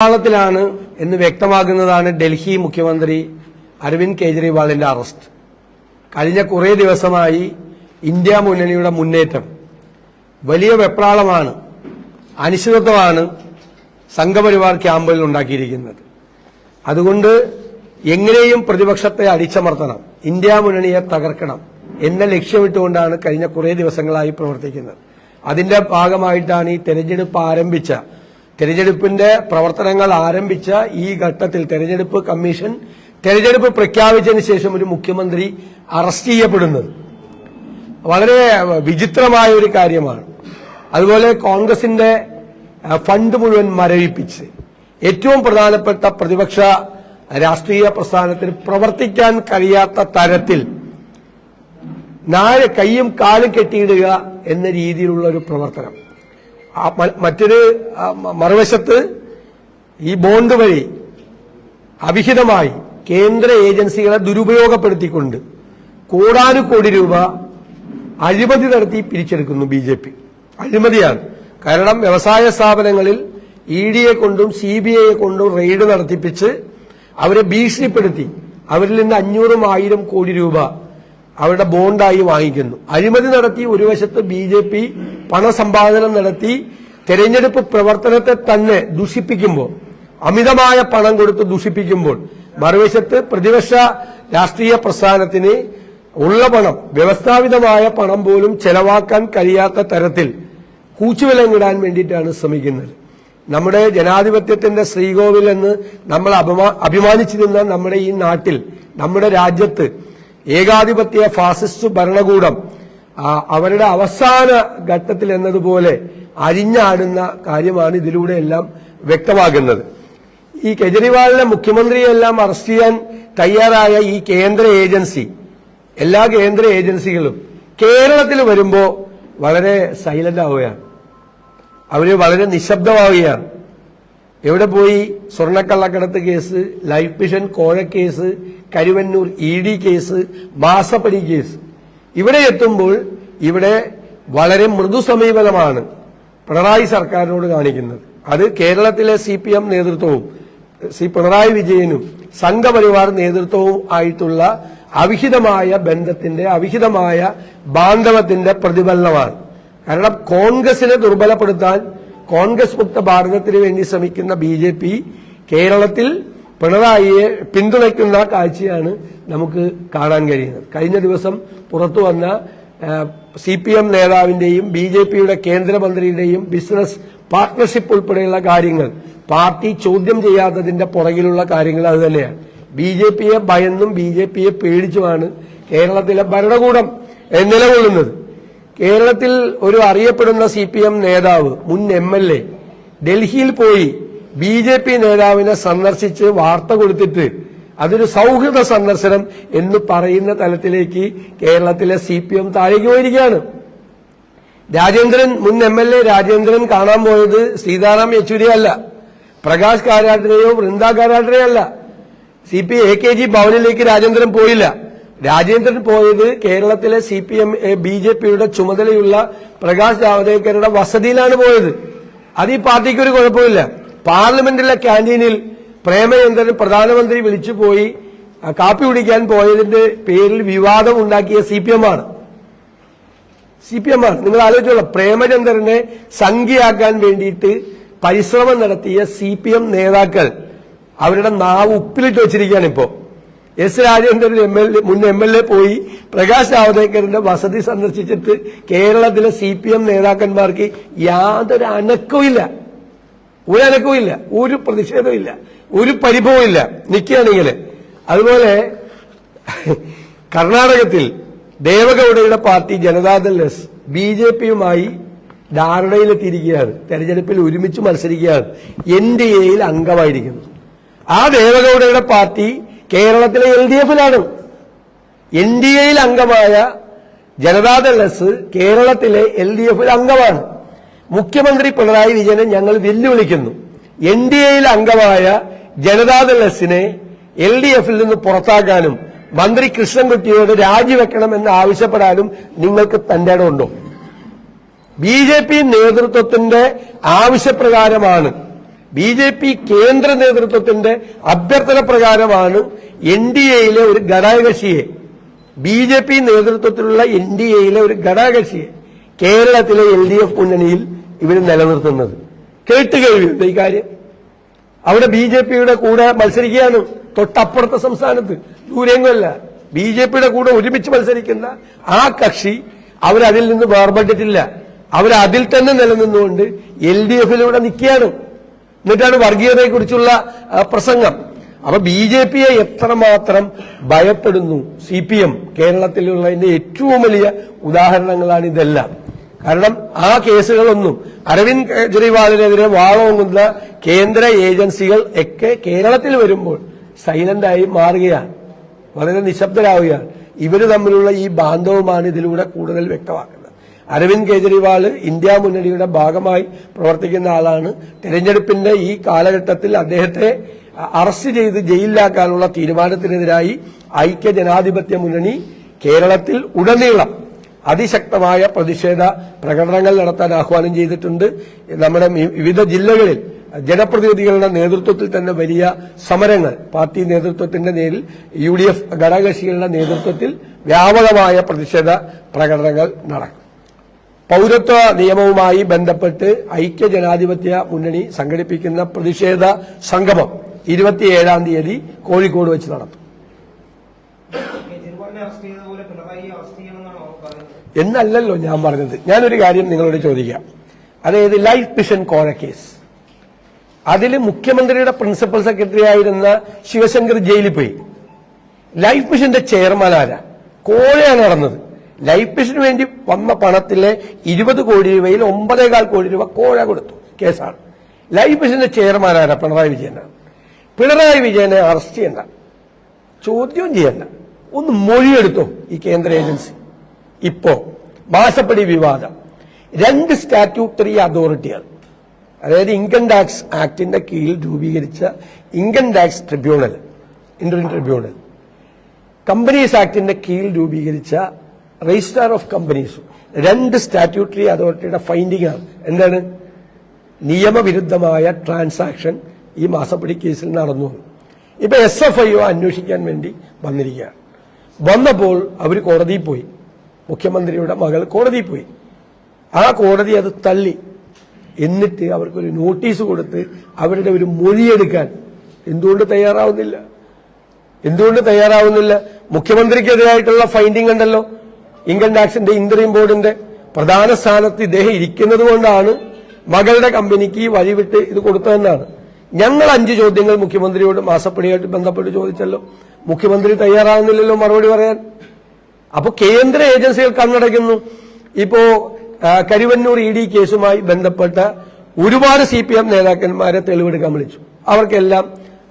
വിമാനത്തിലാണ് എന്ന് വ്യക്തമാകുന്നതാണ് ഡൽഹി മുഖ്യമന്ത്രി അരവിന്ദ് കെജ്രിവാളിന്റെ അറസ്റ്റ്. കഴിഞ്ഞ കുറേ ദിവസമായി ഇന്ത്യ മുന്നണിയുടെ മുന്നേറ്റം വലിയ വെപ്രാളമാണ് അനിശ്ചിതത്വമാണ് സംഘപരിവാർ ക്യാമ്പുകളിൽ ഉണ്ടാക്കിയിരിക്കുന്നത്. അതുകൊണ്ട് എങ്ങനെയും പ്രതിപക്ഷത്തെ അടിച്ചമർത്തണം ഇന്ത്യ മുന്നണിയെ തകർക്കണം എന്ന ലക്ഷ്യമിട്ടുകൊണ്ടാണ് കഴിഞ്ഞ കുറേ ദിവസങ്ങളായി പ്രവർത്തിക്കുന്നത്. അതിന്റെ ഭാഗമായിട്ടാണ് ഈ തെരഞ്ഞെടുപ്പ് ആരംഭിച്ച തെരഞ്ഞെടുപ്പിന്റെ പ്രവർത്തനങ്ങൾ ആരംഭിച്ച ഈ ഘട്ടത്തിൽ തെരഞ്ഞെടുപ്പ് കമ്മീഷൻ തെരഞ്ഞെടുപ്പ് പ്രഖ്യാപിച്ചതിന് ശേഷം ഒരു മുഖ്യമന്ത്രി അറസ്റ്റ് ചെയ്യപ്പെടുന്നത്. വളരെ വിചിത്രമായ ഒരു കാര്യമാണ്. അതുപോലെ കോൺഗ്രസിന്റെ ഫണ്ട് മുഴുവൻ മരവിപ്പിച്ച് ഏറ്റവും പ്രധാനപ്പെട്ട പ്രതിപക്ഷ രാഷ്ട്രീയ പ്രസ്ഥാനത്തിന് പ്രവർത്തിക്കാൻ കഴിയാത്ത തരത്തിൽ നാല് കൈയും കാലും കെട്ടിയിടുക എന്ന രീതിയിലുള്ള ഒരു പ്രവർത്തനം. മറ്റൊരു മറുവശത്ത് ഈ ബോണ്ട് വഴി അവിഹിതമായി കേന്ദ്ര ഏജൻസികളെ ദുരുപയോഗപ്പെടുത്തിക്കൊണ്ട് കോടാനുകോടി രൂപ അഴിമതി നടത്തി പിരിച്ചെടുക്കുന്നു ബി ജെ പി. അഴിമതിയാണ്. കാരണം വ്യവസായ സ്ഥാപനങ്ങളിൽ ഇ ഡിയെ കൊണ്ടും സി ബി ഐയെ കൊണ്ടും റെയ്ഡ് നടത്തിപ്പിച്ച് അവരെ ഭീഷണിപ്പെടുത്തി. അവരിൽ നിന്ന് അഞ്ഞൂറും ആയിരം കോടി രൂപ അവരുടെ ബോണ്ടായി വാങ്ങിക്കുന്നു. അഴിമതി നടത്തി ഒരു വശത്ത് ബി ജെ പി പണസമ്പാദനം നടത്തി തെരഞ്ഞെടുപ്പ് പ്രവർത്തനത്തെ തന്നെ ദുഷിപ്പിക്കുമ്പോൾ അമിതമായ പണം കൊടുത്ത് ദുഷിപ്പിക്കുമ്പോൾ മറുവശത്ത് പ്രതിപക്ഷ രാഷ്ട്രീയ പ്രസ്ഥാനത്തിന് ഉള്ള പണം വ്യവസ്ഥാപിതമായ പണം പോലും ചെലവാക്കാൻ കഴിയാത്ത തരത്തിൽ കൂച്ചുവിലങ്ങിടാൻ വേണ്ടിയിട്ടാണ് ശ്രമിക്കുന്നത്. നമ്മുടെ ജനാധിപത്യത്തിന്റെ ശ്രീകോവിൽ എന്ന് നമ്മൾ അഭിമാനിച്ചിരുന്ന നമ്മുടെ ഈ നാട്ടിൽ നമ്മുടെ രാജ്യത്ത് ഏകാധിപത്യ ഫാസിസ്റ്റ് ഭരണകൂടം അവരുടെ അവസാന ഘട്ടത്തിൽ എന്നതുപോലെ അരിഞ്ഞാടുന്ന കാര്യമാണ് ഇതിലൂടെ എല്ലാം വ്യക്തമാകുന്നത്. ഈ കെജ്രിവാളിനെ മുഖ്യമന്ത്രിയെല്ലാം അറസ്റ്റ് ചെയ്യാൻ തയ്യാറായ ഈ കേന്ദ്ര ഏജൻസി എല്ലാ കേന്ദ്ര ഏജൻസികളും കേരളത്തിൽ വരുമ്പോൾ വളരെ സൈലന്റ് ആവുകയാണ്. അവർ വളരെ നിശബ്ദമാവുകയാണ്. എവിടെ പോയി സ്വർണക്കള്ളക്കടത്ത് case life mission കോഴക്കേസ് case Karuvannur E D case മാസപ്പടി കേസ്. ഇവിടെ എത്തുമ്പോൾ ഇവിടെ വളരെ മൃദു സമീപനമാണ് പിണറായി സർക്കാരിനോട് കാണിക്കുന്നത്. അത് കേരളത്തിലെ സി പി എം നേതൃത്വവും സി പിണറായി വിജയനും സംഘപരിവാർ നേതൃത്വവും ആയിട്ടുള്ള അവിഹിതമായ ബന്ധത്തിന്റെ അവിഹിതമായ ബാന്ധവത്തിന്റെ പ്രതിഫലനമാണ്. കാരണം കോൺഗ്രസിനെ ദുർബലപ്പെടുത്താൻ കോൺഗ്രസ് മുക്ത ഭാരതത്തിന് വേണ്ടി ശ്രമിക്കുന്ന ബി കേരളത്തിൽ പിണറായിയെ പിന്തുണയ്ക്കുന്ന കാഴ്ചയാണ് നമുക്ക് കാണാൻ കഴിയുന്നത്. കഴിഞ്ഞ ദിവസം പുറത്തു വന്ന സി പി എം നേതാവിന്റെയും ബി ജെ പിയുടെ കേന്ദ്രമന്ത്രിയുടെയും ബിസിനസ് പാർട്ട്ണർഷിപ്പ് ഉൾപ്പെടെയുള്ള കാര്യങ്ങൾ പാർട്ടി ചോദ്യം ചെയ്യാത്തതിന്റെ പുറകിലുള്ള കാര്യങ്ങൾ അത് തന്നെയാണ്. ബി ജെ പിയെ ഭയന്നും ബി ജെ പിയെ പേടിച്ചുമാണ് കേരളത്തിലെ ഭരണകൂടം നിലകൊള്ളുന്നത്. കേരളത്തിൽ ഒരു അറിയപ്പെടുന്ന സി പി എം നേതാവ് മുൻ എം എൽ എ ഡൽഹിയിൽ പോയി ബി ജെ പി നേതാവിനെ സന്ദർശിച്ച് വാർത്ത കൊടുത്തിട്ട് അതൊരു സൗഹൃദ സന്ദർശനം എന്ന് പറയുന്ന തലത്തിലേക്ക് കേരളത്തിലെ സി പി എം താഴേക്ക് പോയിരിക്കുകയാണ്. രാജേന്ദ്രൻ മുൻ എം എൽ എ രാജേന്ദ്രൻ കാണാൻ പോയത് സീതാറാം യെച്ചൂരി അല്ല. പ്രകാശ് കാരാട്ടിനെയോ വൃന്ദ കാരാട്ടിനെയോ അല്ല. C P A K G ഭവനിലേക്ക് Rajendran പോയില്ല. രാജേന്ദ്രൻ പോയത് കേരളത്തിലെ C P M B J പിയുടെ ചുമതലയുള്ള പ്രകാശ് ജാവദേക്കറുടെ വസതിയിലാണ് പോയത്. അത് ഈ പാർട്ടിക്ക് ഒരു കുഴപ്പമില്ല. പാർലമെന്റിലെ ക്യാന്റീനിൽ പ്രേമചന്ദ്രൻ പ്രധാനമന്ത്രി വിളിച്ചു പോയി കാപ്പി കുടിക്കാൻ പോയതിന്റെ പേരിൽ വിവാദം ഉണ്ടാക്കിയ സി പി എം ആണ്. സി പി എം ആണ്. നിങ്ങൾ ആലോചിച്ചോളൂ പ്രേമചന്ദ്രനെ സംഖ്യയാക്കാൻ വേണ്ടിയിട്ട് പരിശ്രമം നടത്തിയ സി പി എം നേതാക്കൾ അവരുടെ നാവ് ഉപ്പിലിട്ട് വെച്ചിരിക്കുകയാണ് ഇപ്പോ. S Rajendran M L A മുൻ എം എൽ എ പോയി പ്രകാശ് ജാവദേക്കറിന്റെ വസതി സന്ദർശിച്ചിട്ട് കേരളത്തിലെ സി പി എം നേതാക്കന്മാർക്ക് യാതൊരു അനക്കവും ഒരു അനക്കവും ഇല്ല ഒരു പ്രതിഷേധവും ഇല്ല ഒരു പരിഭവം ഇല്ല നിൽക്കുകയാണെങ്കിൽ അതുപോലെ കർണാടകത്തിൽ ദേവഗൌഡയുടെ party Janata Dal S B J പിയുമായി ധാരണയിലെത്തിയിരിക്കുകയാണ് തെരഞ്ഞെടുപ്പിൽ ഒരുമിച്ച് മത്സരിക്കുകയാണ് എൻ ഡി എയിൽ അംഗമായിരിക്കുന്നു. ആ ദേവഗൌഡയുടെ പാർട്ടി കേരളത്തിലെ എൽ ഡി എഫിലാണ്. എൻ ഡി എയിൽ അംഗമായ ജനതാദൾ എസ് കേരളത്തിലെ എൽ ഡി എഫിൽ അംഗമാണ്. മുഖ്യമന്ത്രി പിണറായി വിജയനെ ഞങ്ങൾ വെല്ലുവിളിക്കുന്നു. എൻ ഡി എയിൽ അംഗമായ ജനതാദൾ എസിനെ എൽ ഡി എഫിൽ നിന്ന് പുറത്താക്കാനും മന്ത്രി കൃഷ്ണൻകുട്ടിയോട് രാജിവെക്കണമെന്ന് ആവശ്യപ്പെടാനും നിങ്ങൾക്ക് തന്റെ ഇടമുണ്ടോ ബി ജെ പി നേതൃത്വത്തിന്റെ ആവശ്യപ്രകാരമാണ്. ബി ജെ പി കേന്ദ്ര നേതൃത്വത്തിന്റെ അഭ്യർത്ഥന പ്രകാരമാണ് എൻ ഡി എയിലെ ഒരു ഘടകകക്ഷിയെ ബി ജെ പി നേതൃത്വത്തിലുള്ള എൻ ഡി എയിലെ ഒരു ഘടകകക്ഷിയെ കേരളത്തിലെ എൽ ഡി എഫ് മുന്നണിയിൽ ഇവർ നിലനിർത്തുന്നത്. കേട്ടുകേൾവിയുണ്ട് ഈ കാര്യം. അവിടെ ബി ജെ പിയുടെ കൂടെ മത്സരിക്കുകയാണ് തൊട്ടപ്പുറത്തെ സംസ്ഥാനത്ത്. ദൂരെങ്ങല്ല ബി ജെ പിയുടെ കൂടെ ഒരുമിച്ച് മത്സരിക്കുന്ന ആ കക്ഷി അവരതിൽ നിന്ന് വേർപെട്ടിട്ടില്ല. അവരതിൽ തന്നെ നിലനിന്നുകൊണ്ട് എൽ ഡി എഫിലൂടെ നിൽക്കുകയാണ്. എന്നിട്ടാണ് വർഗീയതയെക്കുറിച്ചുള്ള പ്രസംഗം. അപ്പൊ ബി ജെ പിയെ എത്രമാത്രം ഭയപ്പെടുന്നു സി പി എം കേരളത്തിലുള്ളതിന്റെ ഏറ്റവും വലിയ ഉദാഹരണങ്ങളാണ് ഇതെല്ലാം. കാരണം ആ കേസുകളൊന്നും അരവിന്ദ് കെജ്രിവാളിനെതിരെ വാളോങ്ങുന്ന കേന്ദ്ര ഏജൻസികൾ ഒക്കെ കേരളത്തിൽ വരുമ്പോൾ സൈലന്റായി മാറുകയാണ്. വളരെ നിശബ്ദരാവുകയാണ്. ഇവർ തമ്മിലുള്ള ഈ ബാന്ധവുമാണ് ഇതിലൂടെ കൂടുതൽ വ്യക്തമാക്കുന്നത്. അരവിന്ദ് കെജ്രിവാൾ ഇന്ത്യ മുന്നണിയുടെ ഭാഗമായി പ്രവർത്തിക്കുന്ന ആളാണ്. തെരഞ്ഞെടുപ്പിന്റെ ഈ കാലഘട്ടത്തിൽ അദ്ദേഹത്തെ അറസ്റ്റ് ചെയ്ത് ജയിലിലാക്കാനുള്ള തീരുമാനത്തിനെതിരായി ഐക്യ ജനാധിപത്യ മുന്നണി കേരളത്തിൽ ഉടനീളം അതിശക്തമായ പ്രതിഷേധ പ്രകടനങ്ങൾ നടത്താൻ ആഹ്വാനം ചെയ്തിട്ടുണ്ട്. നമ്മുടെ വിവിധ ജില്ലകളിൽ ജനപ്രതിനിധികളുടെ നേതൃത്വത്തിൽ തന്നെ വലിയ സമരങ്ങൾ പാർട്ടി നേതൃത്വത്തിന്റെ നേരിൽ യു ഡി എഫ് ഘടകകക്ഷികളുടെ നേതൃത്വത്തിൽ വ്യാപകമായ പ്രതിഷേധ പ്രകടനങ്ങൾ നടക്കും. പൌരത്വ നിയമവുമായി ബന്ധപ്പെട്ട് ഐക്യ ജനാധിപത്യ മുന്നണി സംഘടിപ്പിക്കുന്ന പ്രതിഷേധ സംഗമം ഇരുപത്തിയേഴാം തീയതി കോഴിക്കോട് വെച്ച് നടത്തും. എന്നല്ലല്ലോ ഞാൻ പറഞ്ഞത്. ഞാനൊരു കാര്യം നിങ്ങളോട് ചോദിക്കാം. അതായത് ലൈഫ് മിഷൻ കോഴ കേസ് അതിൽ മുഖ്യമന്ത്രിയുടെ പ്രിൻസിപ്പൽ സെക്രട്ടറി ആയിരുന്ന ശിവശങ്കർ ജയിലിൽ പോയി. ലൈഫ് മിഷന്റെ ചെയർമാൻ ആരാ? കോഴയാണ് നടന്നത്. ലൈഫ് മിഷന് വേണ്ടി വന്ന പണത്തിലെ ഇരുപത് കോടി രൂപയിൽ ഒമ്പതേകാൽ കോടി രൂപ കോഴ കൊടുത്തു. കേസാണ്. ലൈഫ് മിഷന്റെ ചെയർമാൻ ആരാ? പിണറായി വിജയനാണ് പിണറായി വിജയനെ അറസ്റ്റ് ചെയ്യണ്ട. ചോദ്യം ചെയ്യണ്ട. ഒന്ന് മൊഴിയെടുത്തോ ഈ കേന്ദ്ര ഏജൻസി ഇപ്പോ മാസപ്പടി വിവാദം. രണ്ട് സ്റ്റാറ്റ്യൂട്ടറി അതോറിറ്റികൾ. അതായത് ഇൻകം ടാക്സ് ആക്ടിന്റെ കീഴിൽ രൂപീകരിച്ച income tax tribunal Indian tribunal. Companies ആക്ടിന്റെ കീഴിൽ രൂപീകരിച്ച രജിസ്ട്രാർ ഓഫ് കമ്പനീസും രണ്ട് സ്റ്റാറ്റ്യൂട്ടറി അതോറിറ്റിയുടെ ഫൈൻഡിംഗ് ആണ് എന്താണ്? നിയമവിരുദ്ധമായ ട്രാൻസാക്ഷൻ ഈ മാസപ്പടി കേസിൽ നടന്നു. ഇപ്പൊ എസ് എഫ് ഐ അന്വേഷിക്കാൻ വേണ്ടി വന്നിരിക്കുകയാണ്. വന്നപ്പോൾ അവർ കോടതിയിൽ പോയി. മുഖ്യമന്ത്രിയുടെ മകൾ കോടതിയിൽ പോയി. ആ കോടതി അത് തള്ളി. എന്നിട്ട് അവർക്കൊരു നോട്ടീസ് കൊടുത്ത് അവരുടെ ഒരു മൊഴിയെടുക്കാൻ എന്തുകൊണ്ട് തയ്യാറാവുന്നില്ല? എന്തുകൊണ്ട് തയ്യാറാവുന്നില്ല? മുഖ്യമന്ത്രിക്കെതിരായിട്ടുള്ള ഫൈൻഡിംഗ് ഉണ്ടല്ലോ. ഇൻകം ടാക്സിന്റെ ഇന്ത്രീം ബോർഡിന്റെ പ്രധാന സ്ഥാനത്ത് ഇദ്ദേഹം ഇരിക്കുന്നത് കൊണ്ടാണ് മകളുടെ കമ്പനിക്ക് വഴിവിട്ട് ഇത് കൊടുത്തതെന്നാണ്. ഞങ്ങൾ അഞ്ച് ചോദ്യങ്ങൾ മുഖ്യമന്ത്രിയോട് മാസപ്പടിയായിട്ട് ബന്ധപ്പെട്ട് ചോദിച്ചല്ലോ. മുഖ്യമന്ത്രി തയ്യാറാവുന്നില്ലല്ലോ മറുപടി പറയാൻ. അപ്പൊ കേന്ദ്ര ഏജൻസികൾ കണ്ണടയ്ക്കുന്നു. ഇപ്പോ കരുവന്നൂർ ഇ ഡി കേസുമായി ബന്ധപ്പെട്ട ഒരുപാട് സി പി എം നേതാക്കന്മാരെ തെളിവെടുക്കാൻ വിളിച്ചു. അവർക്കെല്ലാം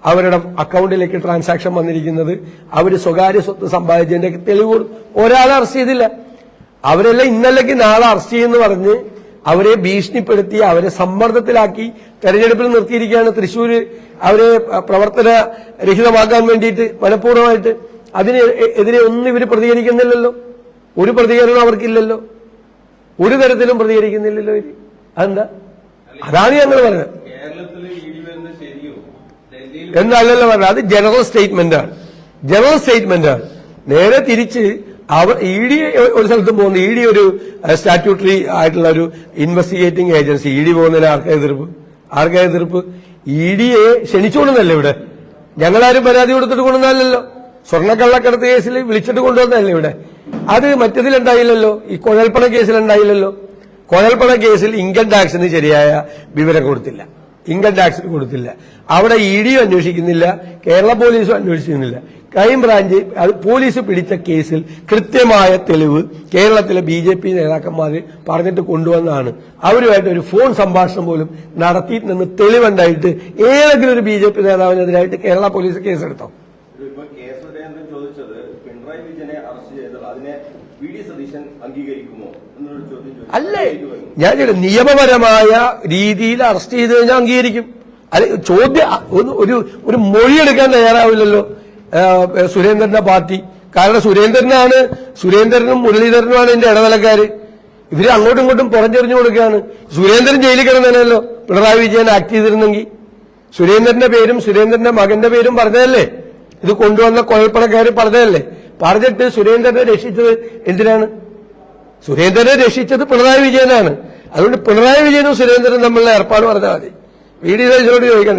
അവരുടെ അക്കൗണ്ടിലേക്ക് ട്രാൻസാക്ഷൻ വന്നിരിക്കുന്നത് അവർ സ്വകാര്യ സ്വത്ത് സമ്പാദിച്ചതിന്റെ തെളിവ് ഒരാളെ അറസ്റ്റ് ചെയ്തില്ല. അവരെല്ലാം ഇന്നല്ലെങ്കിൽ നാളെ അറസ്റ്റ് ചെയ്യുമെന്ന് പറഞ്ഞ് അവരെ ഭീഷണിപ്പെടുത്തി അവരെ സമ്മർദ്ദത്തിലാക്കി തെരഞ്ഞെടുപ്പിൽ നിർത്തിയിരിക്കുകയാണ്. തൃശ്ശൂര് അവരെ പ്രവർത്തന രഹിതമാക്കാൻ വേണ്ടിയിട്ട് മനഃപൂർവമായിട്ട് അതിന് എതിരെ ഒന്നും ഇവർ പ്രതികരിക്കുന്നില്ലല്ലോ. ഒരു പ്രതികരണം അവർക്കില്ലല്ലോ. ഒരു തരത്തിലും പ്രതികരിക്കുന്നില്ലല്ലോ ഇവർ. അതെന്താ? അതാണ് ഞങ്ങൾ പറഞ്ഞത്. എന്നല്ലല്ലോ പറഞ്ഞത്. അത് ജനറൽ സ്റ്റേറ്റ്മെന്റ് ആണ്. ജനറൽ സ്റ്റേറ്റ്മെന്റ് ആണ്. നേരെ തിരിച്ച് അവർ ഇ ഡി ഒരു സ്ഥലത്ത് പോകുന്നു. ഇ ഡി ഒരു സ്റ്റാറ്റ്യൂട്ടറി ആയിട്ടുള്ള ഒരു ഇൻവെസ്റ്റിഗേറ്റിംഗ് ഏജൻസി ഇ ഡി പോകുന്നതിന് ആർക്കാ എതിർപ്പ്? ആർക്കാ എതിർപ്പ്? ഇ ഡിയെ ക്ഷണിച്ചുകൊണ്ടെന്നല്ലേ ഇവിടെ? ഞങ്ങളാരും പരാതി കൊടുത്തിട്ട് കൊണ്ടുവന്നല്ലോ സ്വർണക്കള്ളക്കടത്ത് കേസിൽ വിളിച്ചിട്ട് കൊണ്ടുവന്നതല്ലേ ഇവിടെ? അത് മറ്റതിലുണ്ടായില്ലല്ലോ. ഈ കുഴൽപ്പണ കേസിലുണ്ടായില്ലല്ലോ. കുഴൽപ്പണ കേസിൽ ഇൻകം ടാക്സിന് ശരിയായ വിവരം കൊടുത്തില്ല. ഇൻകം ടാക്സിന് കൊടുത്തില്ല. അവിടെ ഇ ഡിയും അന്വേഷിക്കുന്നില്ല. കേരള പോലീസും അന്വേഷിക്കുന്നില്ല. ക്രൈംബ്രാഞ്ച് അത് പോലീസ് പിടിച്ച കേസിൽ കൃത്യമായ തെളിവ് കേരളത്തിലെ ബി ജെ പി നേതാക്കന്മാർ പറഞ്ഞിട്ട് കൊണ്ടുവന്നാണ് അവരുമായിട്ട് ഒരു ഫോൺ സംഭാഷണം പോലും നടത്തിയിട്ട് നിന്ന് തെളിവുണ്ടായിട്ട് ഏതെങ്കിലും ഒരു ബി ജെ പി നേതാവിനെതിരായിട്ട് കേരള പോലീസ് കേസെടുത്തോ ഇപ്പൊ കെ സുരേന്ദ്രൻ ചോദിച്ചത് പിണറായി വിജയനെ അറസ്റ്റ് ചെയ്തത് അതിനെ വി ഡി സതീശൻ അംഗീകരിക്കുമോ എന്നൊരു ചോദ്യം ചോദിച്ചു. അല്ലേ? ഞാൻ നിയമപരമായ രീതിയിൽ അറസ്റ്റ് ചെയ്ത് കഴിഞ്ഞാൽ അംഗീകരിക്കും. അല്ല ചോദ്യം ഒരു ഒരു മൊഴിയെടുക്കാൻ തയ്യാറാവില്ലല്ലോ സുരേന്ദ്രന്റെ പാർട്ടി. കാരണം സുരേന്ദ്രനാണ് സുരേന്ദ്രനും മുരളീധരനുമാണ് എന്റെ ഇടനിലക്കാര്. ഇവർ അങ്ങോട്ടും ഇങ്ങോട്ടും പുറഞ്ഞെറിഞ്ഞു കൊടുക്കുകയാണ്. സുരേന്ദ്രൻ ജയിലിൽ കിടന്നല്ലോ പിണറായി വിജയൻ ആക്ട് ചെയ്തിരുന്നെങ്കിൽ. സുരേന്ദ്രന്റെ പേരും സുരേന്ദ്രന്റെ മകന്റെ പേരും പറഞ്ഞതല്ലേ? ഇത് കൊണ്ടുവന്ന കുഴൽപ്പണക്കാർ പറഞ്ഞതല്ലേ? പറഞ്ഞിട്ട് സുരേന്ദ്രനെ രക്ഷിച്ചത് എന്തിനാണ്? സുരേന്ദ്രനെ രക്ഷിച്ചത് പിണറായി വിജയനാണ്. അതുകൊണ്ട് പിണറായി വിജയനും സുരേന്ദ്രനും തമ്മിലുള്ള ഏർപ്പാട് പറഞ്ഞാൽ മതി. വി ഡി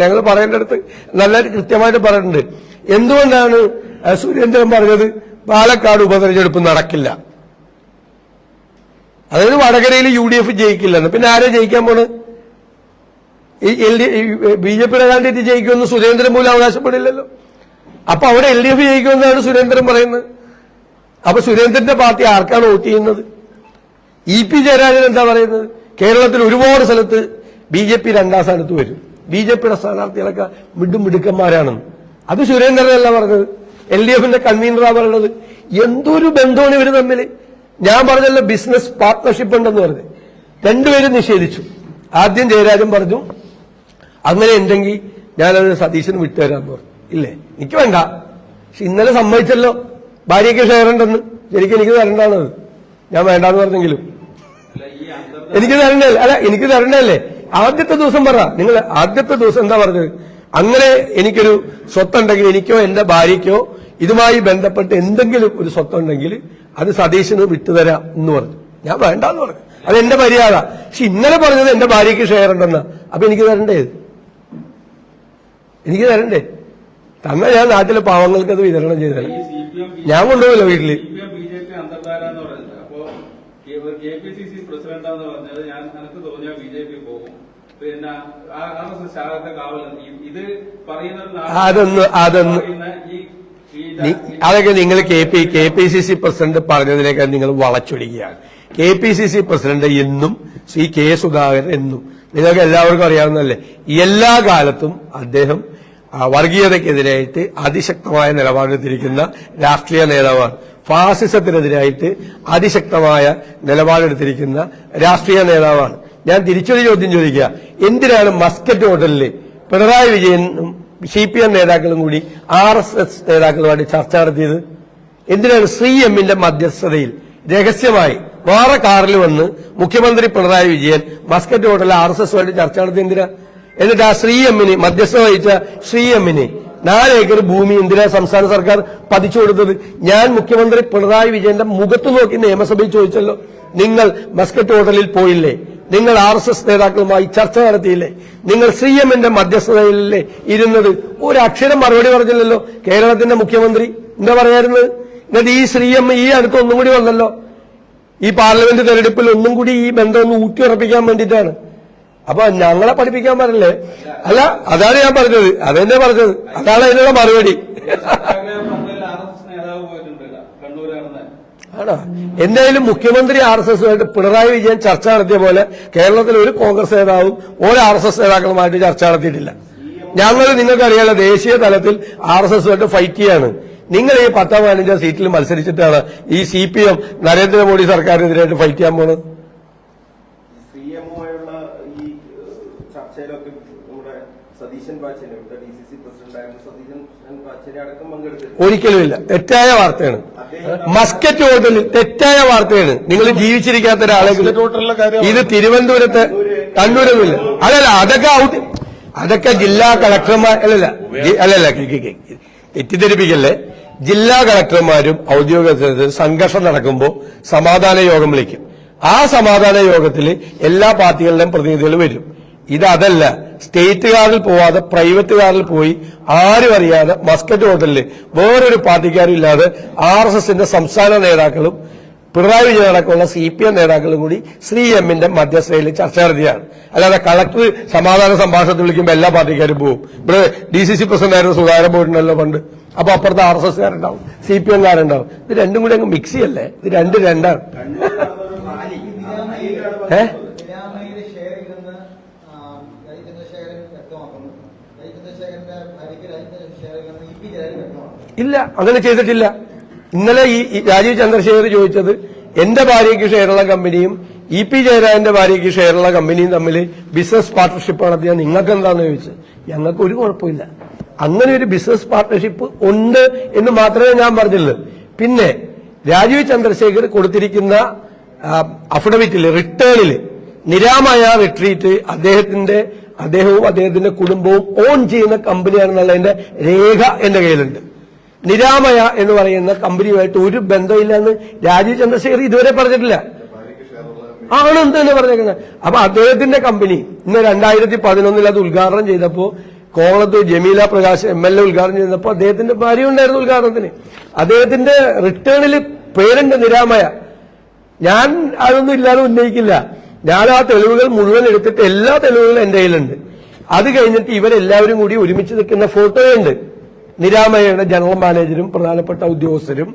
ഞങ്ങൾ പറയേണ്ടടുത്ത് നല്ല കൃത്യമായിട്ട് പറയുന്നുണ്ട് എന്തുകൊണ്ടാണ് സുരേന്ദ്രൻ പറഞ്ഞത്? പാലക്കാട് ഉപതെരഞ്ഞെടുപ്പ് നടക്കില്ല. അതായത് വടകരയിൽ യു ഡി എഫ് ജയിക്കില്ലെന്ന് പിന്നെ ആരെ ജയിക്കാൻ പോണ്? എൽ ഡി ബി ജെ പിയുടെ ഏതാണ്ടിട്ട് ജയിക്കുമെന്ന് സുരേന്ദ്രൻ പോലും അവകാശപ്പെടില്ലല്ലോ. അപ്പൊ അവിടെ എൽ ഡി എഫ് ജയിക്കുമെന്നാണ് സുരേന്ദ്രൻ പറയുന്നത്. അപ്പൊ സുരേന്ദ്രന്റെ പാർട്ടി ആർക്കാണ് വോട്ട് ചെയ്യുന്നത്? ഇ പി ജയരാജൻ എന്താ പറയുന്നത്? കേരളത്തിൽ ഒരുപാട് സ്ഥലത്ത് ബി ജെ പി രണ്ടാം സ്ഥാനത്ത് വരും. ബി ജെ പിയുടെ സ്ഥാനാർത്ഥികളൊക്കെ മിടും മിടുക്കന്മാരാണെന്ന് അത് സുരേന്ദ്രനല്ല പറഞ്ഞത്. എൽ ഡി എഫിന്റെ കൺവീനറാ പറയുന്നത് എന്തൊരു ബന്ധമാണ് ഇവർ തമ്മിൽ ഞാൻ പറഞ്ഞല്ലോ ബിസിനസ് പാർട്ട്ണർഷിപ്പ് ഉണ്ടെന്ന് പറഞ്ഞു. രണ്ടുപേരും നിഷേധിച്ചു. ആദ്യം ജയരാജൻ പറഞ്ഞു അങ്ങനെ ഉണ്ടെങ്കിൽ ഞാനത് സതീശന് വിട്ടുതരാന്ന് പറഞ്ഞു. ഇല്ലേ? എനിക്ക് വേണ്ട. പക്ഷെ ഇന്നലെ സമ്മതിച്ചല്ലോ. ഭാര്യയ്ക്ക് ഷെയർ ഉണ്ടെന്ന്. ശരിക്കും എനിക്ക് തരണ്ടാണത്. ഞാൻ വേണ്ടാന്ന് പറഞ്ഞെങ്കിലും. എനിക്ക് തരണ്ടല്ലേ അല്ല എനിക്ക് തരണ്ടല്ലേ ആദ്യത്തെ ദിവസം പറ. നിങ്ങൾ ആദ്യത്തെ ദിവസം എന്താ പറഞ്ഞത്? അങ്ങനെ എനിക്കൊരു സ്വത്തുണ്ടെങ്കിൽ എനിക്കോ എന്റെ ഭാര്യയ്ക്കോ ഇതുമായി ബന്ധപ്പെട്ട് എന്തെങ്കിലും ഒരു സ്വത്തുണ്ടെങ്കിൽ അത് സതീശന് വിട്ടുതരാം എന്ന് പറഞ്ഞു. ഞാൻ വേണ്ട എന്ന് പറഞ്ഞു. അത് എന്റെ മര്യാദ. പക്ഷെ ഇന്നലെ പറഞ്ഞത് എന്റെ ഭാര്യയ്ക്ക് ഷെയർ ഉണ്ടെന്ന്. അപ്പൊ എനിക്ക് തരണ്ടേ എനിക്ക് തരണ്ടേ? തന്നെ ഞാൻ നാട്ടിലെ പാവങ്ങൾക്ക് അത് വിതരണം ചെയ്തല്ലേ ഞാൻ കൊണ്ടുപോകില്ല വീട്ടിൽ ബി ജെ പി അന്തർധാര എന്ന് പറയുന്നത് അപ്പോ K P C C president എന്ന് പറഞ്ഞത് ഞാൻ എനിക്ക് തോന്നിയാൽ ബി ജെ പി പോകും. പിന്നെ ആർ എസ് എസ് ശാഖത്തെ കാവൽ ഇത് അതൊന്ന് അതൊന്ന് പറയുന്ന അതൊക്കെ നിങ്ങൾ K P K P C C president പറഞ്ഞതിനേക്കാൾ നിങ്ങൾ വളച്ചൊടിക്കുകയാണ്. K P C C president എന്നും ശ്രീ കെ സുധാകരൻ എന്നും നിങ്ങൾക്ക് എല്ലാവർക്കും അറിയാവുന്നതല്ലേ? എല്ലാ കാലത്തും അദ്ദേഹം വർഗീയതയ്ക്കെതിരായിട്ട് അതിശക്തമായ നിലപാടെടുത്തിരിക്കുന്ന രാഷ്ട്രീയ നേതാവാണ്. ഫാസിസത്തിനെതിരായിട്ട് അതിശക്തമായ നിലപാടെടുത്തിരിക്കുന്ന രാഷ്ട്രീയ നേതാവാണ്. ഞാൻ തിരിച്ചൊരു ചോദ്യം ചോദിക്കുക. എന്തിനാണ് മസ്കറ്റ് ഹോട്ടലിൽ പിണറായി വിജയനും സി പി എം നേതാക്കളും കൂടി ആർ എസ് എസ് നേതാക്കളുമായിട്ട് ചർച്ച നടത്തിയത്? എന്തിനാണ് ശ്രീ എമ്മിന്റെ മധ്യസ്ഥതയിൽ രഹസ്യമായി വേറെ കാറിൽ വന്ന് മുഖ്യമന്ത്രി പിണറായി വിജയൻ മസ്കറ്റ് ഹോട്ടലിൽ ആർ എസ് എസുമായിട്ട് ചർച്ച നടത്തിയ എന്തിനാ? എന്നിട്ട് ആ ശ്രീ എമ്മിന് മധ്യസ്ഥ വഹിച്ച ശ്രീ എമ്മിന് നാല് ഏക്കർ ഭൂമി എന്തിനാ സംസ്ഥാന സർക്കാർ പതിച്ചു കൊടുത്തത്. ഞാൻ മുഖ്യമന്ത്രി പിണറായി വിജയന്റെ മുഖത്ത് നോക്കി നിയമസഭയിൽ ചോദിച്ചല്ലോ നിങ്ങൾ മസ്കറ്റ് ഹോട്ടലിൽ പോയില്ലേ? നിങ്ങൾ ആർ എസ് എസ് നേതാക്കളുമായി ചർച്ച നടത്തിയില്ലേ? നിങ്ങൾ സി എമ്മിന്റെ മധ്യസ്ഥതയിലല്ലേ ഇരുന്നത്? ഒരു അക്ഷരം മറുപടി പറഞ്ഞില്ലല്ലോ കേരളത്തിന്റെ മുഖ്യമന്ത്രി. എന്താ പറയായിരുന്നത് എന്നിട്ട് ഈ ശ്രീ എം ഈ അടുത്ത് ഒന്നും കൂടി വന്നല്ലോ. ഈ പാർലമെന്റ് തെരഞ്ഞെടുപ്പിൽ ഒന്നും കൂടി ഈ ബന്ധം ഒന്ന് ഊട്ടിയുറപ്പിക്കാൻ വേണ്ടിയിട്ടാണ്. അപ്പൊ ഞങ്ങളെ പഠിപ്പിക്കാൻ പറഞ്ഞല്ലേ? അല്ല അതാണ് ഞാൻ പറഞ്ഞത്. അതെന്നെ പറഞ്ഞത്. അതാണ് അതിനുള്ള മറുപടി. ആണോ? എന്തായാലും മുഖ്യമന്ത്രി ആർ എസ് എസുമായിട്ട് പിണറായി വിജയൻ ചർച്ച നടത്തിയ പോലെ കേരളത്തിൽ ഒരു കോൺഗ്രസ് നേതാവും ഒരു ആർ എസ് എസ് നേതാക്കളുമായിട്ട് ചർച്ച നടത്തിയിട്ടില്ല. ഞങ്ങൾ നിങ്ങൾക്കറിയാലോ ദേശീയ തലത്തിൽ ആർ എസ് എസുമായിട്ട് ഫൈറ്റ് ചെയ്യാണ്. നിങ്ങൾ ഈ പത്താം പതിനഞ്ചാം സീറ്റിൽ മത്സരിച്ചിട്ടാണ് ഈ സി പി എം നരേന്ദ്രമോദി സർക്കാരിനെതിരായിട്ട് ഫൈറ്റ് ചെയ്യാൻ പോണത് സി എമ്മുമായുള്ള ഈ ഏഹ്, ചർച്ചയിലൊക്കെ നമ്മുടെ സതീശൻ പാച്ചനെ ഡി സി സി പ്രസിഡന്റ് ആയിരുന്ന സതീശൻ പാച്ചനെ അടക്കം പങ്കെടുത്തിരുന്നു ഒരിക്കലുമില്ല. തെറ്റായ വാർത്തയാണ്. മസ്കറ്റ് ഹോട്ടൽ തെറ്റായ വാർത്തയാണ്. നിങ്ങൾ ജീവിച്ചിരിക്കാത്ത ഒരാളെ ഇത് തിരുവനന്തപുരത്ത് കണ്ണൂരൊന്നുമില്ല അല്ലല്ല അതൊക്കെ ഔട്ട് അതൊക്കെ ജില്ലാ കളക്ടർമാർ അല്ലല്ല അല്ലല്ല തെറ്റിദ്ധരിപ്പിക്കല്ലേ? ജില്ലാ കളക്ടർമാരും ഔദ്യോഗിക സംഘർഷം നടക്കുമ്പോൾ സമാധാന യോഗം വിളിക്കും. ആ സമാധാന യോഗത്തിൽ എല്ലാ പാർട്ടികളുടെയും പ്രതിനിധികൾ വരും. ഇത് അതല്ല സ്റ്റേറ്റ് കാറിൽ പോവാതെ പ്രൈവറ്റ് കാറിൽ പോയി ആരും അറിയാതെ മസ്കറ്റ് ഹോട്ടലിൽ വേറൊരു പാർട്ടിക്കാരും ഇല്ലാതെ ആർ എസ് എസിന്റെ സംസ്ഥാന നേതാക്കളും പിണറായി വിജയൻ അടക്കമുള്ള സി പി എം നേതാക്കളും കൂടി ശ്രീ എമ്മിന്റെ മധ്യസ്ഥയിൽ ചർച്ച നടത്തിയാണ്. അല്ലാതെ കളക്ടർ സമാധാന സംഭാഷണത്തിൽ വിളിക്കുമ്പോൾ എല്ലാ പാർട്ടിക്കാരും പോകും ഇവിടെ ഡി സി സി പ്രസിഡന്റ് ആയിരുന്നു സുധാകരൻ പോയിട്ടുണ്ടല്ലോ പണ്ട്. അപ്പൊ അപ്പുറത്ത് ആർ എസ് എസ്കാരുണ്ടാവും സി പി എംകാരുണ്ടാവും ഇത് രണ്ടും കൂടി അങ്ങ് മിക്സ് ചെയ്യല്ലേ? ഇത് രണ്ട് രണ്ടാണ്. ഏ ബിനാമയിലെ ഷെയർ ഇല്ലെന്ന് ആ, രവി ചന്ദ്രശേഖരൻ വ്യക്തമാക്കുന്നു രവി ചന്ദ്രശേഖരന്റെ ഭാര്യയ്ക്ക് രവി ഷെയർ ഇല്ലെന്ന് ഇ പി ജയരാജൻ വ്യക്തമാക്കുന്നു ഇല്ല അങ്ങനെ ചെയ്തിട്ടില്ല. ഇന്നലെ ഈ രാജീവ് ചന്ദ്രശേഖർ ചോദിച്ചത് എന്റെ ഭാര്യയ്ക്ക് ഷെയറുള്ള കമ്പനിയും ഇ പി ജയരാജന്റെ ഭാര്യയ്ക്ക് ഷെയറുള്ള കമ്പനിയും തമ്മിൽ ബിസിനസ് പാർട്ട്ണർഷിപ്പ് നടത്തിയാൽ നിങ്ങൾക്ക് എന്താണെന്ന് ചോദിച്ചത്? ഞങ്ങൾക്ക് ഒരു കുഴപ്പമില്ല. അങ്ങനെ ഒരു ബിസിനസ് പാർട്ട്ണർഷിപ്പ് ഉണ്ട് എന്ന് മാത്രമേ ഞാൻ പറഞ്ഞുള്ളൂ. പിന്നെ രാജീവ് ചന്ദ്രശേഖർ കൊടുത്തിരിക്കുന്ന അഫിഡവിറ്റിൽ റിട്ടേണിൽ നിരാമയ റിട്രീറ്റ് അദ്ദേഹത്തിന്റെ അദ്ദേഹവും അദ്ദേഹത്തിന്റെ കുടുംബവും ഓൺ ചെയ്യുന്ന കമ്പനിയാണെന്നുള്ളതിന്റെ രേഖ എന്റെ കയ്യിലുണ്ട്. നിരാമയ എന്ന് പറയുന്ന കമ്പനിയുമായിട്ട് ഒരു ബന്ധമില്ലെന്ന് രാജീവ് ചന്ദ്രശേഖർ ഇതുവരെ പറഞ്ഞിട്ടില്ല. ആണ് എന്ത് തന്നെ പറഞ്ഞേക്കുന്നത്? അപ്പൊ അദ്ദേഹത്തിന്റെ കമ്പനി ഇന്ന് രണ്ടായിരത്തി പതിനൊന്നിൽ അത് ഉദ്ഘാടനം ചെയ്തപ്പോ കോളത്ത് Jameela Prakash M L A ഉദ്ഘാടനം ചെയ്തപ്പോ അദ്ദേഹത്തിന്റെ ഭാര്യ ഉണ്ടായിരുന്നു ഉദ്ഘാടനത്തിന്. അദ്ദേഹത്തിന്റെ റിട്ടേണിൽ പേരുണ്ട് നിരാമയ. ഞാൻ അതൊന്നും ഇല്ലാതെ ഉന്നയിക്കില്ല. ഞാൻ ആ തെളിവുകൾ മുഴുവൻ എടുത്തിട്ട് എല്ലാ തെളിവുകളും എന്റെ കയ്യിലുണ്ട്. അത് കഴിഞ്ഞിട്ട് ഇവരെല്ലാവരും കൂടി ഒരുമിച്ച് നിൽക്കുന്ന ഫോട്ടോയുണ്ട്. നിരാമയയുടെ ജനറൽ മാനേജരും പ്രധാനപ്പെട്ട ഉദ്യോഗസ്ഥരും.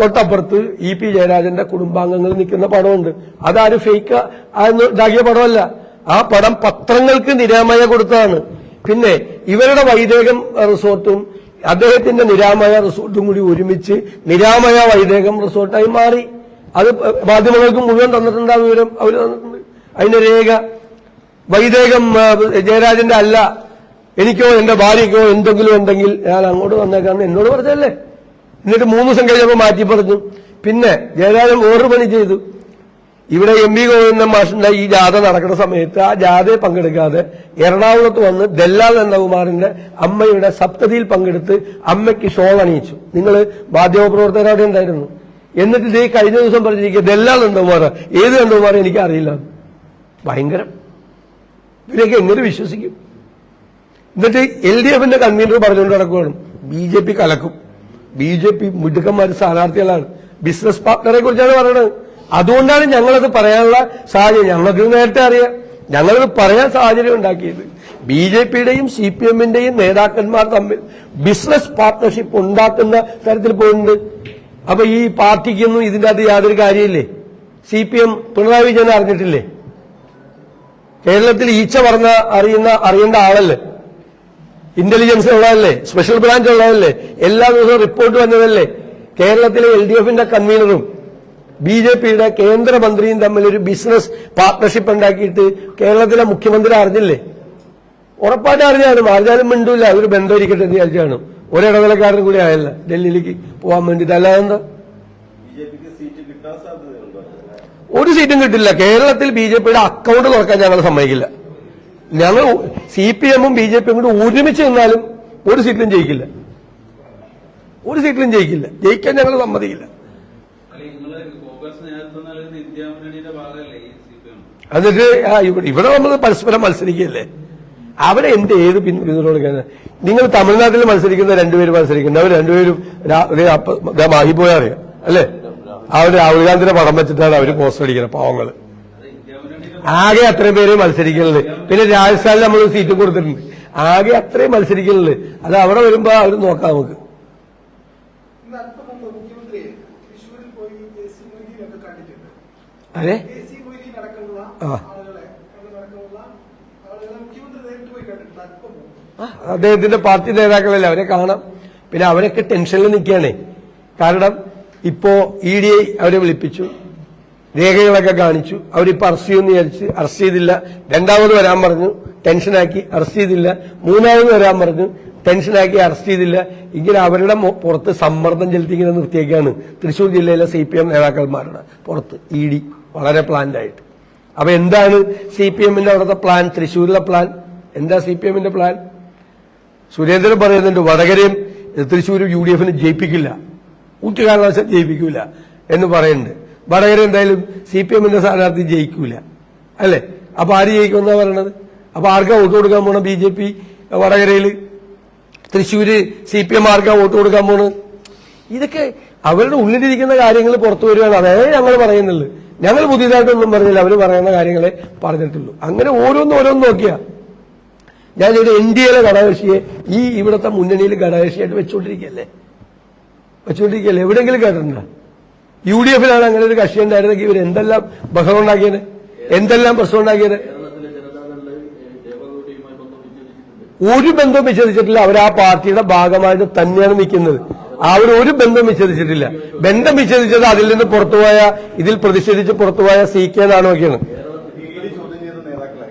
തൊട്ടപ്പുറത്ത് ഇ പി ജയരാജന്റെ കുടുംബാംഗങ്ങൾ നിൽക്കുന്ന പടമുണ്ട് അതാരും ഫേക്ക് ഇതാക്കിയ പടമല്ല ആ പടം പത്രങ്ങൾക്ക് നിരാമയ കൊടുത്തതാണ്. പിന്നെ ഇവരുടെ വൈദേകം റിസോർട്ടും അദ്ദേഹത്തിന്റെ നിരാമയ റിസോർട്ടും കൂടി ഒരുമിച്ച് നിരാമയ വൈദേകം റിസോർട്ടായി മാറി. അത് മാധ്യമങ്ങൾക്ക് മുഴുവൻ തന്നിട്ടുണ്ട് ആ വിവരം അവർ തന്നിട്ടുണ്ട്. അതിന്റെ രേഖ. വൈദേകം ജയരാജന്റെ അല്ല. എനിക്കോ എന്റെ ഭാര്യയ്ക്കോ എന്തെങ്കിലും ഉണ്ടെങ്കിൽ ഞാൻ അങ്ങോട്ട് വന്നേക്കാന്ന് എന്നോട് പറഞ്ഞല്ലേ എന്നിട്ട് മൂന്ന് ദിവസം മാറ്റി പറഞ്ഞു. പിന്നെ ജയരാജൻ വേറൊരു പണി ചെയ്തു. ഇവിടെ എം ബി ഗോവിന്ദൻ മാഷിന്റെ ഈ ജാഥ നടക്കുന്ന സമയത്ത് ആ ജാഥയെ പങ്കെടുക്കാതെ എറണാകുളത്ത് വന്ന് ദല്ലാൽ നന്ദകുമാറിന്റെ അമ്മയുടെ സപ്തതിയിൽ പങ്കെടുത്ത് അമ്മയ്ക്ക് ഷോൾ അണിയിച്ചു. നിങ്ങൾ മാധ്യമപ്രവർത്തകരവിടെ ഉണ്ടായിരുന്നു. എന്നിട്ട് ഇതേ കഴിഞ്ഞ ദിവസം പറഞ്ഞിരിക്കുക ദല്ലാൽ നന്ദകുമാർ ഏത് നന്ദകുമാർ എനിക്ക് അറിയില്ല ഭയങ്കരം. ഇവരെയൊക്കെ എങ്ങനെ വിശ്വസിക്കും? എന്നിട്ട് എൽ ഡി എഫിന്റെ കൺവീനർ പറഞ്ഞുകൊണ്ട് നടക്കുകയാണ്. ബി ജെ പി കലക്കും. ബി ജെ പി മിടുക്കന്മാർ സ്ഥാനാർത്ഥികളാണ്. ബിസിനസ് പാർട്ണറെ കുറിച്ചാണ് പറയുന്നത് അതുകൊണ്ടാണ് ഞങ്ങളത് പറയാനുള്ള സാഹചര്യം. ഞങ്ങൾക്ക് നേരത്തെ അറിയാം. ഞങ്ങളത് പറയാൻ സാഹചര്യം ഉണ്ടാക്കിയത്. ബി ജെ പിയുടെയും സി പി എമ്മിന്റെയും നേതാക്കന്മാർ തമ്മിൽ ബിസിനസ് പാർട്ട്ണർഷിപ്പ് ഉണ്ടാക്കുന്ന തരത്തിൽ പോയിട്ടുണ്ട്. അപ്പൊ ഈ പാർട്ടിക്കൊന്നും ഇതിന്റെ അകത്ത് യാതൊരു കാര്യമില്ലേ? C P M Pinarayi Vijayan അറിഞ്ഞിട്ടില്ലേ? കേരളത്തിൽ ഈച്ച പറഞ്ഞ അറിയുന്ന അറിയേണ്ട ആളല്ലേ? ഇന്റലിജൻസ് ഉള്ളതല്ലേ? സ്പെഷ്യൽ ബ്രാഞ്ച് ഉള്ളതല്ലേ? എല്ലാ ദിവസവും റിപ്പോർട്ട് വന്നതല്ലേ? കേരളത്തിലെ എൽ ഡി എഫിന്റെ കൺവീനറും ബി ജെ പിയുടെ കേന്ദ്രമന്ത്രിയും തമ്മിൽ ഒരു ബിസിനസ് പാർട്ണർഷിപ്പ് ഉണ്ടാക്കിയിട്ട് കേരളത്തിലെ മുഖ്യമന്ത്രി അറിഞ്ഞില്ലേ? ഉറപ്പായിട്ട് അറിഞ്ഞാലും അറിഞ്ഞാലും മിണ്ടൂല്ല അതൊരു ബന്ധം ഇരിക്കട്ടെ എന്ന് വിചാരിച്ചാണ്. ഒരിടവേളക്കാരനും കൂടി ആയല്ല. ഡൽഹിയിലേക്ക് പോകാൻ വേണ്ടിയിട്ട്. അല്ലാതെന്താ ഒരു സീറ്റും കിട്ടില്ല. കേരളത്തിൽ ബി ജെ പിയുടെ അക്കൗണ്ട് തുറക്കാൻ ഞങ്ങൾ സമ്മതിക്കില്ല. ഞങ്ങൾ സി പി എമ്മും ബി ജെ പിയും കൂടി ഒരുമിച്ച് നിന്നാലും ഒരു സീറ്റിലും ജയിക്കില്ല. ഒരു സീറ്റിലും ജയിക്കില്ല. ജയിക്കാൻ ഞങ്ങൾ സമ്മതിക്കില്ല. അല്ലെ നിങ്ങൾ കോൺഗ്രസ് നേതൃത്വം നൽകുന്ന ഇന്ത്യ മുന്നണിയുടെ ഭാഗമല്ലേ ഈ സി പി എന്നിട്ട് ഇവിടെ നമ്മൾ പരസ്പരം മത്സരിക്കുകയല്ലേ? അവിടെ എന്ത് ഏത് പിന്തുണ നിങ്ങൾ തമിഴ്നാട്ടിൽ മത്സരിക്കുന്ന രണ്ടുപേര് മത്സരിക്കുന്നത് അവർ രണ്ടുപേരും ദേ അല്ലേ? അവർ രാഹുൽ ഗാന്ധിയുടെ പടം വെച്ചിട്ടാണ് അവർ പോസ്റ്റ് അടിക്കുന്നത് പാവങ്ങൾ. ആകെ അത്രയും പേര് മത്സരിക്കുന്നത് പിന്നെ രാജസ്ഥാനിൽ നമ്മൾ സീറ്റ് കൊടുത്തിട്ടുണ്ട്. ആകെ അത്രയും മത്സരിക്കുന്നത് അത് അവിടെ വരുമ്പോ അവർ നോക്കാം നമുക്ക്. അതെ? അദ്ദേഹത്തിന്റെ പാർട്ടി നേതാക്കളല്ലേ? അവരെ കാണാം. പിന്നെ അവരൊക്കെ ടെൻഷനിൽ നിൽക്കുകയാണ്. കാരണം ഇപ്പോ ഇ ഡി ഐ അവരെ വിളിപ്പിച്ചു. രേഖകളൊക്കെ കാണിച്ചു. അവരിപ്പോൾ അറസ്റ്റ് ചെയ്യുമെന്ന് വിചാരിച്ച് അറസ്റ്റ് ചെയ്തില്ല. രണ്ടാമത് വരാൻ പറഞ്ഞു. ടെൻഷനാക്കി അറസ്റ്റ് ചെയ്തില്ല. മൂന്നാമത് വരാൻ പറഞ്ഞു. ടെൻഷനാക്കി അറസ്റ്റ് ചെയ്തില്ല. ഇങ്ങനെ അവരുടെ പുറത്ത് സമ്മർദ്ദം ചെലുത്തിക്കുന്ന നിർത്തിയേക്കാണ്. തൃശൂർ ജില്ലയിലെ സി പി എം നേതാക്കന്മാരുടെ പുറത്ത് ഇ ഡി വളരെ പ്ലാൻഡായിട്ട് അപ്പൊ എന്താണ് സി പി എമ്മിന്റെ അവിടുത്തെ പ്ലാൻ തൃശ്ശൂരിലെ പ്ലാൻ എന്താ സി പി എമ്മിന്റെ പ്ലാൻ സുരേന്ദ്രൻ പറയുന്നുണ്ട് വടകരയും തൃശ്ശൂരും യു ഡി എഫിന് ജയിപ്പിക്കില്ല. കൂട്ടുകാരനാശം കാരണവശാൽ ജയിപ്പിക്കൂല എന്ന് പറയുന്നുണ്ട്. വടകര എന്തായാലും സി പി എമ്മിന്റെ സ്ഥാനാർത്ഥി ജയിക്കൂല. അല്ലേ? അപ്പൊ ആര് ജയിക്കുമെന്നാ പറയണത്? അപ്പൊ ആർക്കാ വോട്ട് കൊടുക്കാൻ പോണ? ബി ജെ പി വടകരയിൽ തൃശ്ശൂര് സി പി എം ആർക്കാ വോട്ട് കൊടുക്കാൻ പോണ്? ഇതൊക്കെ അവരുടെ ഉള്ളിലിരിക്കുന്ന കാര്യങ്ങൾ പുറത്തു വരികയാണ്. അതായത് ഞങ്ങൾ പറയുന്നുള്ളു ഞങ്ങൾ പുതിയതായിട്ടൊന്നും പറഞ്ഞില്ല. അവർ പറയുന്ന കാര്യങ്ങളെ പറഞ്ഞിട്ടുള്ളൂ. അങ്ങനെ ഓരോന്ന് ഓരോന്ന് നോക്കിയാ. ഇവിടെ എൻ ഡി എയിലെ ഘടകകക്ഷിയെ ഈ ഇവിടുത്തെ മുന്നണിയിൽ ഘടകകക്ഷിയായിട്ട് വെച്ചുകൊണ്ടിരിക്കുകയല്ലേ വെച്ചുകൊണ്ടിരിക്കുകയല്ലേ എവിടെയെങ്കിലും കേട്ടിട്ടുണ്ടോ? യു ഡി എഫിലാണ് അങ്ങനെ ഒരു കക്ഷി ഉണ്ടായിരുന്നെങ്കിൽ ഇവർ എന്തെല്ലാം ബഹളം ഉണ്ടാക്കിയത്? എന്തെല്ലാം പ്രശ്നം ഉണ്ടാക്കിയത്? ഒരു ബന്ധം വിച്ഛേദിച്ചിട്ടില്ല. അവർ ആ പാർട്ടിയുടെ ഭാഗമായിട്ട് തന്നെയാണ് നിൽക്കുന്നത്. അവർ ഒരു ബന്ധം വിച്ഛേദിച്ചിട്ടില്ല. ബന്ധം വിച്ഛേദിച്ചത് അതിൽ നിന്ന് പുറത്തുപോയ ഇതിൽ പ്രതിഷേധിച്ച് പുറത്തുപോയ സി കെ എന്നാണ് നോക്കിയാണ് ഈട് ചോദ്യം ചെയ്ത നേതാക്കളെ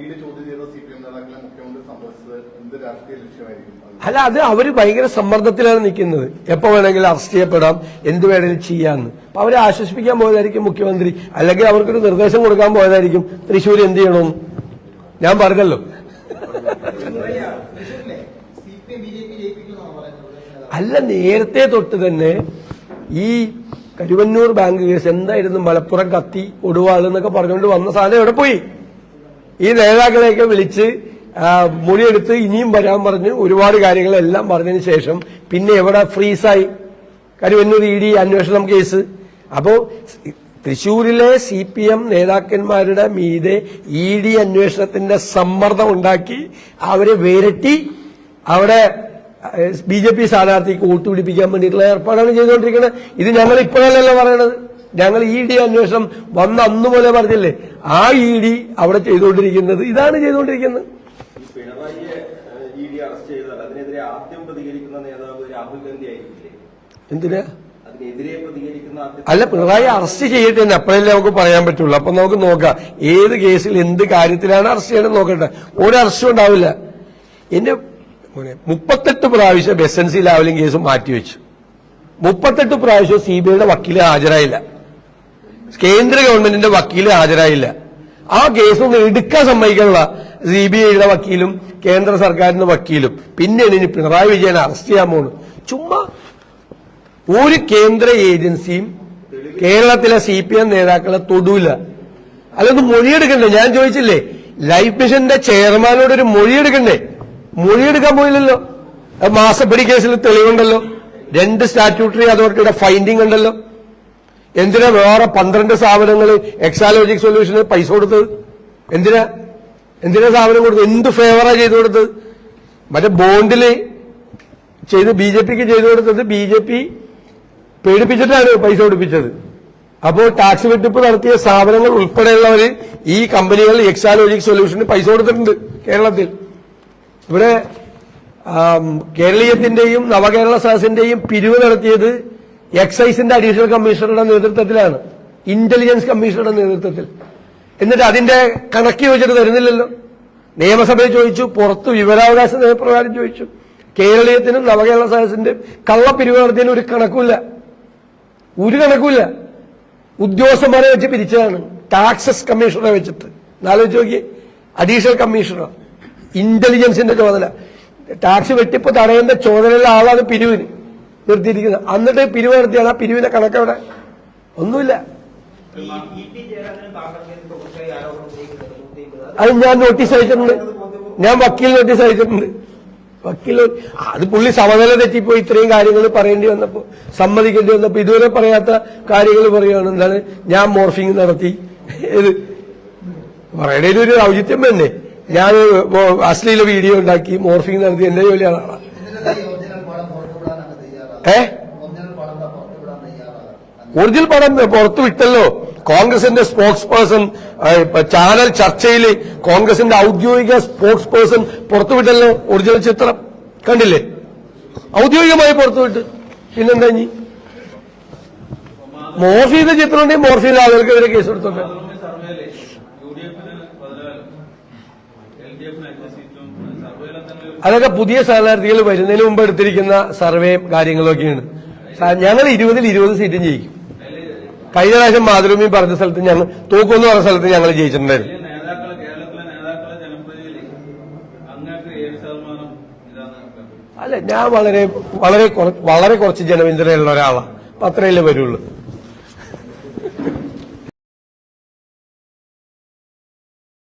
ഈട് ചോദ്യം ചെയ്ത സി പി എം നേതാക്കളെ മുഖ്യമന്ത്രി സംഭവിച്ചത് എന്ത് രാഷ്ട്രീയ ലക്ഷ്യമായിരിക്കും അത് അല്ല അത് അവർ ഭയങ്കര സമ്മർദ്ദത്തിലാണ് നിൽക്കുന്നത്. എപ്പോ വേണമെങ്കിലും അറസ്റ്റ് ചെയ്യപ്പെടാം എന്ത് വേണമെങ്കിലും ചെയ്യാമെന്ന് അപ്പൊ അവരെ ആശ്വസിപ്പിക്കാൻ പോയതായിരിക്കും മുഖ്യമന്ത്രി. അല്ലെങ്കിൽ അവർക്കൊരു നിർദ്ദേശം കൊടുക്കാൻ പോയതായിരിക്കും. തൃശ്ശൂർ എന്ത് ചെയ്യണമെന്ന് ഞാൻ പറഞ്ഞല്ലോ. അല്ല നേരത്തെ തൊട്ട് തന്നെ ഈ കരുവന്നൂർ ബാങ്ക് കേസ് എന്തായിരുന്നു മലപ്പുറം കത്തി ഒടുവാൾ എന്നൊക്കെ പറഞ്ഞുകൊണ്ട് വന്ന സാധനം എവിടെ പോയി? ഈ നേതാക്കളെയൊക്കെ വിളിച്ച് മൊഴിയെടുത്ത് ഇനിയും വരാൻ പറഞ്ഞ് ഒരുപാട് കാര്യങ്ങളെല്ലാം പറഞ്ഞതിന് ശേഷം പിന്നെ എവിടെ ഫ്രീസായി? കരുവന്നൂർ ഇ ഡി അന്വേഷണം കേസ്. അപ്പോ തൃശൂരിലെ സി പി എം നേതാക്കന്മാരുടെ മീതെ ഇ ഡി അന്വേഷണത്തിന്റെ സമ്മർദ്ദം ഉണ്ടാക്കി അവരെ വേരട്ടി അവിടെ ബി ജെ പി സ്ഥാനാർത്ഥിക്ക് വോട്ട് പിടിപ്പിക്കാൻ വേണ്ടിയിട്ടുള്ള ഏർപ്പാടാണ് ചെയ്തുകൊണ്ടിരിക്കുന്നത്. ഇത് ഞങ്ങൾ ഇപ്പോഴല്ലല്ലോ പറയണത്? ഞങ്ങൾ ഇ ഡി അന്വേഷണം വന്ന അന്നുപോലെ പറഞ്ഞില്ലേ? ആ ഇ ഡി അവിടെ ചെയ്തുകൊണ്ടിരിക്കുന്നത്. ഇതാണ് ചെയ്തുകൊണ്ടിരിക്കുന്നത് ഈ പിണറായിയെ ഇ ഡി അറസ്റ്റ് ചെയ്താൽ അതിനെതിരെ ആദ്യം പ്രതികരിക്കുന്ന നേതാവ് രാഹുൽ ഗാന്ധി ആയിരിക്കില്ലേ എന്തിനാ? അല്ല പിണറായി അറസ്റ്റ് ചെയ്യട്ടെ എന്ന് അപ്പോഴല്ലേ നമുക്ക് പറയാൻ പറ്റുള്ളൂ. അപ്പൊ നമുക്ക് നോക്കാം. ഏത് കേസിൽ എന്ത് കാര്യത്തിലാണ് അറസ്റ്റ് ചെയ്യേണ്ടത് നോക്കട്ടെ. ഒരു അറസ്റ്റും ഉണ്ടാവില്ല. എന്റെ മുപ്പത്തെട്ട് പ്രാവശ്യം S N C Lavalin case മാറ്റിവെച്ചു. മുപ്പത്തെട്ട് പ്രാവശ്യം സി ബി ഐയുടെ വക്കീൽ ഹാജരായില്ല. കേന്ദ്ര ഗവൺമെന്റിന്റെ വക്കീൽ ഹാജരായില്ല. ആ കേസ് ഒന്ന് എടുക്കാൻ സമ്മതിക്കാനുള്ള സി ബി ഐയുടെ വക്കീലും കേന്ദ്ര സർക്കാരിന്റെ വക്കീലും. പിന്നെ ഇനി പിണറായി വിജയനെ അറസ്റ്റ് ചെയ്യാൻ പോകുന്നത് ചുമ്മാ ഒരു കേന്ദ്ര ഏജൻസിയും കേരളത്തിലെ സി പി എം നേതാക്കളെ തൊടൂല. അല്ലൊന്ന് മൊഴിയെടുക്കണ്ടേ? ഞാൻ ചോദിച്ചില്ലേ ലൈഫ് മിഷന്റെ ചെയർമാനോട് ഒരു മൊഴിയെടുക്കണ്ടേ? മൊഴിയെടുക്കാൻ പോയില്ലല്ലോ. മാസപ്പടി കേസിൽ തെളിവുണ്ടല്ലോ. രണ്ട് സ്റ്റാറ്റ്യൂട്ടറി അതോറിറ്റിയുടെ ഫൈൻഡിംഗ് ഉണ്ടല്ലോ. എന്തിനാ വേറെ പന്ത്രണ്ട് സ്ഥാപനങ്ങൾ എക്സാലോജിക് സൊല്യൂഷന് പൈസ കൊടുത്തത്? എന്തിനാ? എന്തിനാ സ്ഥാപനം കൊടുത്തത്? എന്ത് ഫേവറാ ചെയ്തു കൊടുത്തത്? മറ്റേ ബോണ്ടിൽ ചെയ്ത് ബി ജെ പിക്ക് ചെയ്തു കൊടുത്തത് ബി ജെ പി പേടിപ്പിച്ചിട്ടാണ് പൈസ ഒടിപ്പിച്ചത് അപ്പോൾ ടാക്സ് വെട്ടിപ്പ് നടത്തിയ സ്ഥാപനങ്ങൾ ഉൾപ്പെടെയുള്ളവർ ഈ കമ്പനികൾ എക്സാലോജിക് സൊല്യൂഷന് പൈസ കൊടുത്തിട്ടുണ്ട് കേരളത്തിൽ. ഇവിടെ കേരളീയത്തിന്റെയും നവകേരള സദസ്സിന്റെയും പിരിവ് നടത്തിയത് എക്സൈസിന്റെ അഡീഷണൽ കമ്മീഷണറുടെ നേതൃത്വത്തിലാണ്. ഇന്റലിജൻസ് കമ്മീഷണറുടെ നേതൃത്വത്തിൽ. എന്നിട്ട് അതിന്റെ കണക്ക് ചോദിച്ചിട്ട് തരുന്നില്ലല്ലോ. നിയമസഭയിൽ ചോദിച്ചു പുറത്ത് വിവരാവകാശ നിയമപ്രകാരം ചോദിച്ചു. കേരളീയത്തിനും നവകേരള സദസ്സിന്റെ കള്ളപ്പിരിവ് നടത്തിയതിന് ഒരു കണക്കുമില്ല. ഒരു കണക്കുമില്ല. ഉദ്യോഗസ്ഥന്മാരെ വെച്ച് പിരിച്ചതാണ്. ടാക്സസ് കമ്മീഷണറെ വെച്ചിട്ട്. നാലോചിച്ച് നോക്കി അഡീഷണൽ കമ്മീഷണർ ഇന്റലിജൻസിന്റെ ചുമതല. ടാക്സ് വെട്ടിപ്പ് തടയുന്ന ചുമതലയുള്ള ആളാണ് പിരിവിന് നിർത്തിയിരിക്കുന്നത്. എന്നിട്ട് പിരിവ് നടത്തിയാണ് ആ പിരിവിന്റെ ഒന്നുമില്ല ആരോപണം ഉന്നയിക്കുന്നുണ്ട് ഉന്നയിക്കുന്നത് അത് ഞാൻ നോട്ടീസ് അയച്ചിട്ടുണ്ട്. ഞാൻ വക്കീൽ നോട്ടീസ് അയച്ചിട്ടുണ്ട്. വക്കീൽ അത് പുള്ളി സമനില തെറ്റിപ്പോയി ഇത്രയും കാര്യങ്ങൾ പറയേണ്ടി വന്നപ്പോ സമ്മതിക്കേണ്ടി വന്നപ്പോ ഇതുവരെ പറയാത്ത കാര്യങ്ങൾ പറയുകയാണ് എന്താണ് ഞാൻ മോർഫിംഗ് നടത്തി. ഇത് പറയണേലും ഒരു ഔചിത്യം തന്നെ. ഞാൻ അശ്ലീല വീഡിയോ ഉണ്ടാക്കി മോർഫിംഗ് നടത്തി എന്റെ ജോലിയാണ്. എന്നിട്ട് ഈ ഒറിജിനൽ പടം പുറത്തുവിടാനാണ് തയ്യാറാണ് ഏ ഒറിജിനൽ പടം ദാ പുറത്തുവിടാൻ തയ്യാറാണ് ഒറിജിനൽ പടം പുറത്തു വിട്ടല്ലോ കോൺഗ്രസിന്റെ സ്പോക്സ് പേഴ്സൺ ചാനൽ ചർച്ചയിൽ കോൺഗ്രസിന്റെ ഔദ്യോഗിക സ്പോക്സ് പേഴ്സൺ പുറത്തുവിട്ടല്ലോ ഒറിജിനൽ ചിത്രം. കണ്ടില്ലേ? ഔദ്യോഗികമായി പുറത്തുവിട്ട്. പിന്നെന്താ ഇനി? മോർഫ് ചെയ്ത ചിത്രം ഉണ്ടെങ്കിൽ മോർഫ് ചെയ്ത ആളുകൾക്കെതിരെ കേസ് എടുത്തോട്ടെ അതൊക്കെ പുതിയ സ്ഥാനാർത്ഥികൾ വരുന്നതിന് മുമ്പ് എടുത്തിരിക്കുന്ന സർവേയും കാര്യങ്ങളൊക്കെയാണ് ഞങ്ങൾ ഇരുപതിൽ ഇരുപത് സീറ്റും ജയിക്കും. കഴിഞ്ഞ പ്രാവശ്യം മാതൃഭൂമി പറഞ്ഞ സ്ഥലത്ത് ഞങ്ങൾ തോക്കുമെന്ന് പറഞ്ഞ സ്ഥലത്ത് ഞങ്ങൾ ജയിച്ചിട്ടുണ്ടായിരുന്നു. അല്ല ഞാൻ വളരെ വളരെ കുറ- വളരെ കുറച്ച് ജനപിന്തുണയുള്ള ഒരാളാണ് അപ്പൊ അത്രയല്ലേ വരുള്ളൂ.